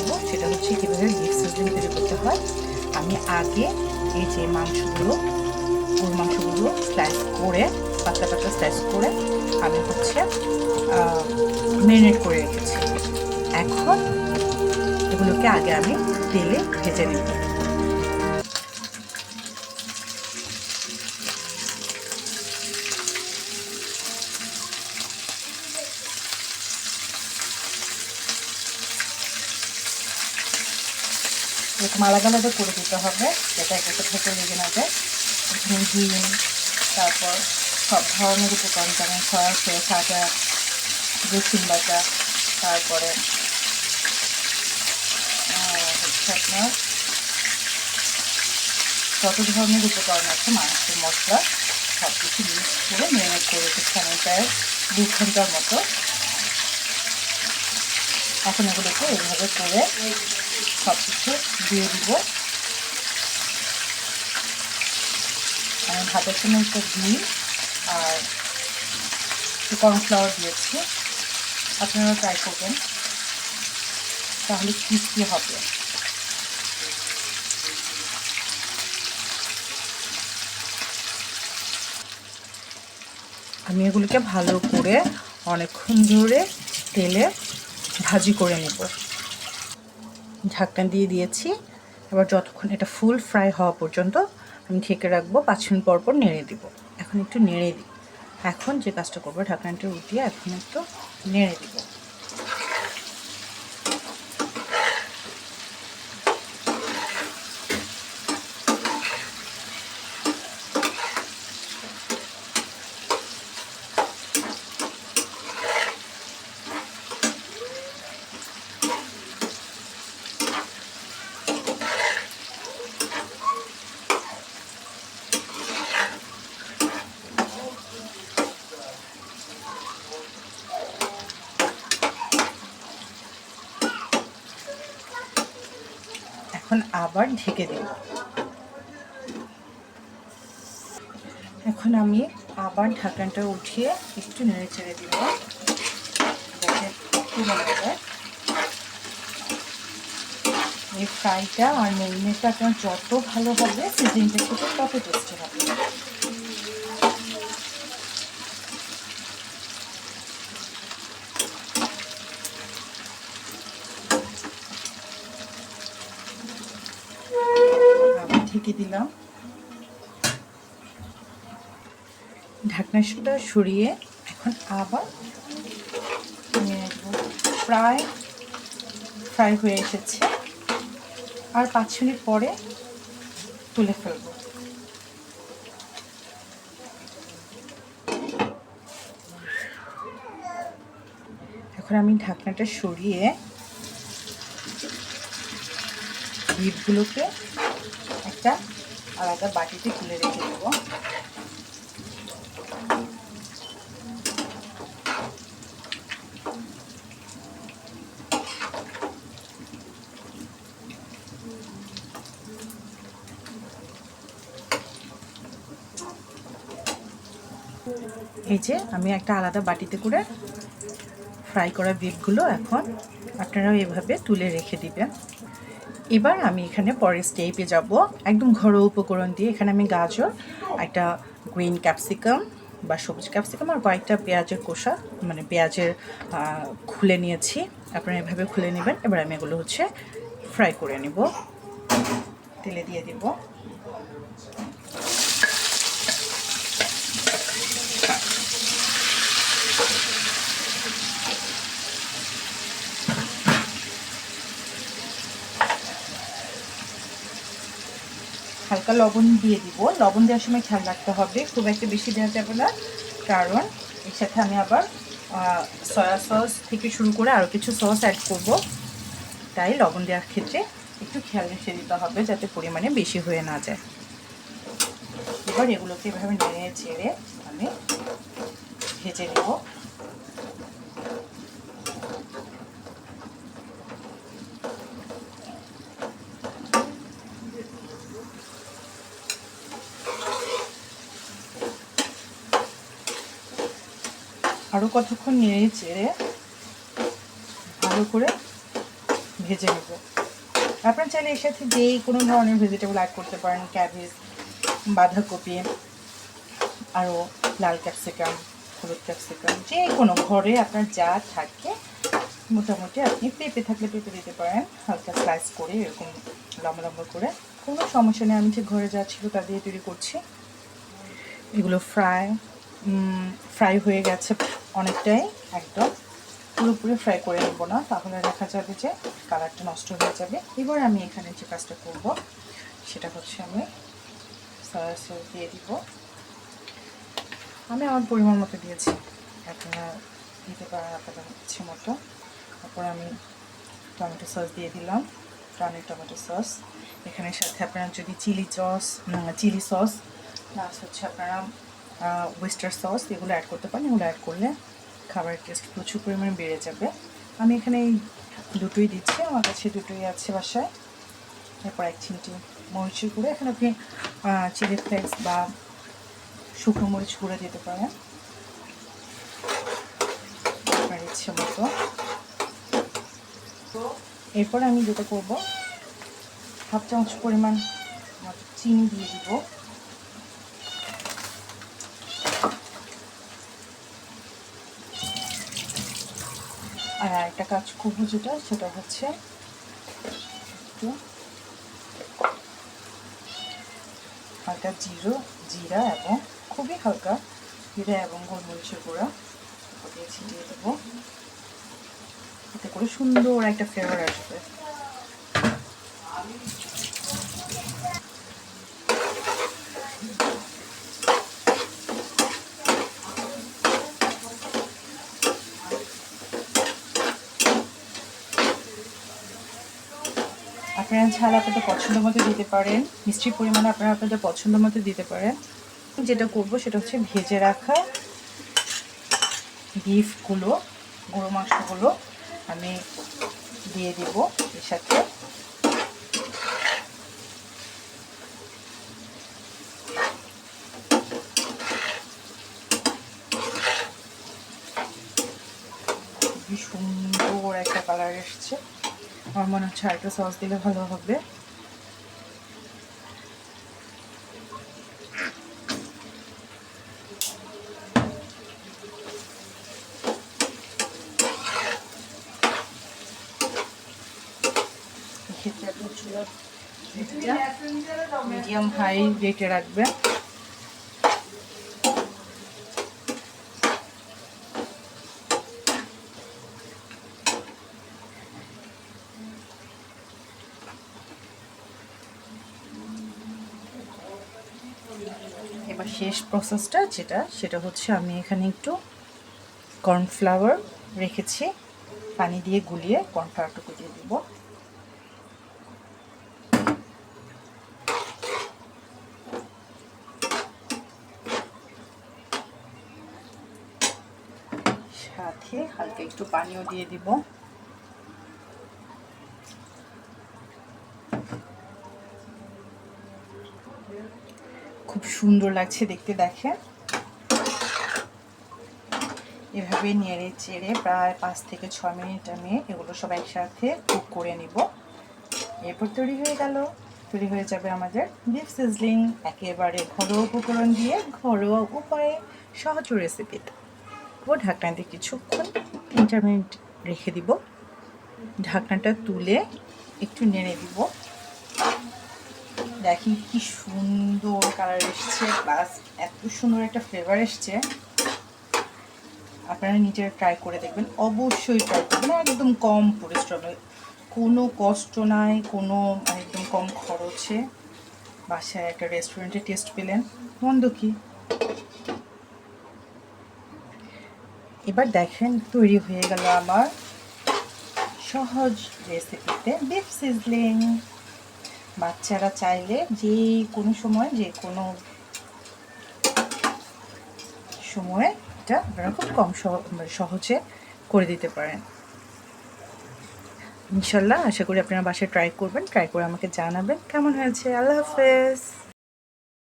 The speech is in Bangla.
দেখাবো সেটা হচ্ছে কীভাবে বিফ সিজলিং তৈরি করতে হয়। আমি আগে এই যে মাংসগুলো, গরুর মাংসগুলো স্লাইস করে, পাতলা পাতলা স্লাইস করে আমি হচ্ছে ম্যারিনেট করে রেখেছি। এখন এগুলোকে আগে আমি তেলে ভেজে নেব। এরকম আলাদা করে দিতে হবে যাতে একটা থেকে লেগে না যায়। তারপর সব ধরনের উপকরণ, যেমন সয়া সাজা রসুন বাটা, তারপরে আপনার যত ধরনের উপকরণ আছে মাংসের মশলা সব কিছু মিক্স করে মেরিনেট করে রেখেছি প্রায় দু ঘণ্টার মতো। এখন এগুলোকে এইভাবে করে সব কিছু দিয়ে দিব। আমি ভাতের জন্য একটু ঘি আর কর্নফ্লাওয়ার দিয়েছি। আপনারা ট্রাই করবেন। তাহলে কী হবে। আমি এগুলোকে ভালো করে অনেকক্ষণ ধরে তেলে ভাজি করে নেব। ঢাকনা দিয়ে দিয়েছি। এবার যতক্ষণ এটা ফুল ফ্রাই হওয়া পর্যন্ত আমি ঢেকে রাখব, পাঁচ মিনিট পর পর নেড়ে দিব। এখন একটু নেড়ে দিই। এখন যে কাজটা করব, ঢাকনাটা উঠিয়ে এখন একটু নেড়ে দিব। এখন আবার ঢেকে দেব। এখন আমি আবার ঢাকনাটা উঠিয়ে একটু নেড়ে চেড়ে দিব এই ফ্রাইটা আর মেরিনেটটা আপনার যত ভালো হবে সিজনটা খেতে তত টেস্টি হবে আবার ঢেকে দিলাম। ঢাকনাটা সরিয়ে এখন আবার প্রায় ফ্রাই হয়ে এসেছে। আর পাঁচ মিনিট পরে তুলে ফেলব। এখন আমি ঢাকনাটা সরিয়ে বিটগুলোকে একটা আলাদা বাটিতে তুলে রেখে দেবো। এই যে আমি একটা আলাদা বাটিতে করে ফ্রাই করা বিফগুলো এখন আপনারাও এভাবে তুলে রেখে দিবেন। এবার আমি এখানে পরের স্টেপে যাব। একদম ঘরোয়া উপকরণ দিয়ে এখানে আমি গাজর, একটা গ্রিন ক্যাপসিকাম বা সবুজ ক্যাপসিকাম আর কয়েকটা পেঁয়াজের কোষা মানে পেঁয়াজের খুলে নিয়েছি। আপনারা এভাবে খুলে নেবেন। এবার আমি এগুলো হচ্ছে ফ্রাই করে নেব। তেলে দিয়ে দিব। হালকা লবণ দিয়ে দিব। লবণ দেওয়ার সময় খেয়াল রাখতে হবে। খুব একটা বেশি দেওয়া যাবে না। কারণ এর সাথে আমি আবার সয়া সস থেকে শুরু করে আরও কিছু সস অ্যাড করব। তাই লবণ দেওয়ার ক্ষেত্রে একটু খেয়াল রেখে দিতে হবে যাতে পরিমাণে বেশি হয়ে না যায়। এবার এগুলোকে এভাবে নেড়ে চেড়ে আমি ভেজে নেব। আরও কতক্ষণ নেড়ে চেড়ে ভালো করে ভেজে নেব। আপনারা চাইলে এর সাথে যে কোনো ধরনের ভেজিটেবল অ্যাড করতে পারেন ক্যাবেজ বাঁধাকপি আরও লাল ক্যাপসিকাম হলুদ ক্যাপসিকাম যে কোনো ঘরে আপনার যা থাকে মোটামুটি আপনি পেঁপে থাকলে পেঁপে দিতে পারেন, হালকা স্লাইস করে এরকম লম্বা লম্বা করে। কোনো সমস্যা নেই, আমি যে ঘরে যা ছিল তা দিয়ে তৈরি করছি। এগুলো ফ্রাই ফ্রাই হয়ে গেছে অনেকটাই একদম পুরোপুরি ফ্রাই করে নেব না। তাহলে দেখা যাবে যে কালারটা নষ্ট হয়ে যাবে। এবার আমি এখানে যে কাজটা করব, সেটা হচ্ছে আমি সয়া সস দিয়ে দিব। আমি আমার পরিমাণ মতো দিয়েছি। আপনারা দিতে পারেন আপনাদের ইচ্ছে মতো। তারপর আমি টমেটো সস দিয়ে দিলাম টমেটো টমেটো সস এখানে সাথে আপনারা যদি chilli sauce chilli sauce plus হচ্ছে আপনারা ওয়েস্টার সস এগুলো অ্যাড করতে পারেন। এগুলো অ্যাড করলে খাবারের টেস্ট প্রচুর পরিমাণে বেড়ে যাবে। আমি এখানে এই দুটোই দিচ্ছি। আমার কাছে দুটোই আছে বাসায়। তারপর এক চিমটি মরিচের গুঁড়ো। এখানে আপনি চিলি ফ্লেক্স বা শুকনো মরিচ গুঁড়ো দিতে পারেন। ইচ্ছে মতো। এরপর আমি যেটা করব, হাফ চামচ পরিমাণ চিনি দিয়ে দিব। আর একটা কাজ করব যেটা, সেটা হচ্ছে একটু হালকা জিরো, জিরা এবং খুবই হালকা জিরা এবং গোলমরিচের গুঁড়া দিয়ে ছিটিয়ে দেবো। এতে করে সুন্দর একটা ফ্লেভার আসবে আপনারা ঝাল আপনাদের পছন্দ মতো দিতে পারেন। মিষ্টির পরিমাণে আপনারা আপনাদের পছন্দ মতো দিতে পারেন। যেটা করব সেটা হচ্ছে ভেজে রাখা বিফগুলো গরু মাংসগুলো আমি দিয়ে দেব এর সাথে। সুন্দর একটা কালার এসছে। আমার মনে হচ্ছে আরেকটা সস দিলে ভালো হবে। মিডিয়াম হাই রেটে রাখবেন। এবার শেষ প্রসেসটা যেটা, সেটা হচ্ছে আমি এখানে একটু কর্নফ্লাওয়ার রেখেছি। পানি দিয়ে গুলিয়ে কর্নফ্লাওয়ারটুকু দিয়ে দিব। সাথে হালকা একটু পানিও দিয়ে দিব খুব সুন্দর লাগছে দেখতে দেখে এভাবে নেড়ে চেড়ে প্রায় পাঁচ থেকে ছ মিনিট আমি এগুলো সব একসাথে কুক করে নিব। এরপর তৈরি হয়ে গেল। তৈরি হয়ে যাবে আমাদের বিফ সিজলিং একেবারে ঘরোয়া উপকরণ দিয়ে ঘরোয়া উপায়ে সহজ রেসিপিতে ও ঢাকনা দিয়ে কিছুক্ষণ তিনটা মিনিট রেখে দিব। ঢাকনাটা তুলে একটু নেড়ে দিব। দেখি কি সুন্দর কালার এসছে প্লাস এত সুন্দর একটা ফ্লেভার এসছে। আপনারা নিজেরা ট্রাই করে দেখবেন, অবশ্যই ট্রাই করবেন একদম কম পরিশ্রমে কোনো কষ্ট নাই, কোনো একদম কম খরচে বাসায় একটা রেস্টুরেন্টে টেস্ট পেলেন। মন্দ কি? এবার দেখেন, তৈরি হয়ে গেল আমার সহজ রেসিপিতে বিফ সিজলিং বাচ্চারা চাইলে যে কোনো সময়, যে কোনো সময়ে এটা আপনারা খুব কম মানে সহজে করে দিতে পারেন। ইনশাল্লাহ আশা করি আপনারা বাসায় ট্রাই করবেন ট্রাই করে আমাকে জানাবেন। কেমন হয়েছে? আল্লাহ হাফেজ।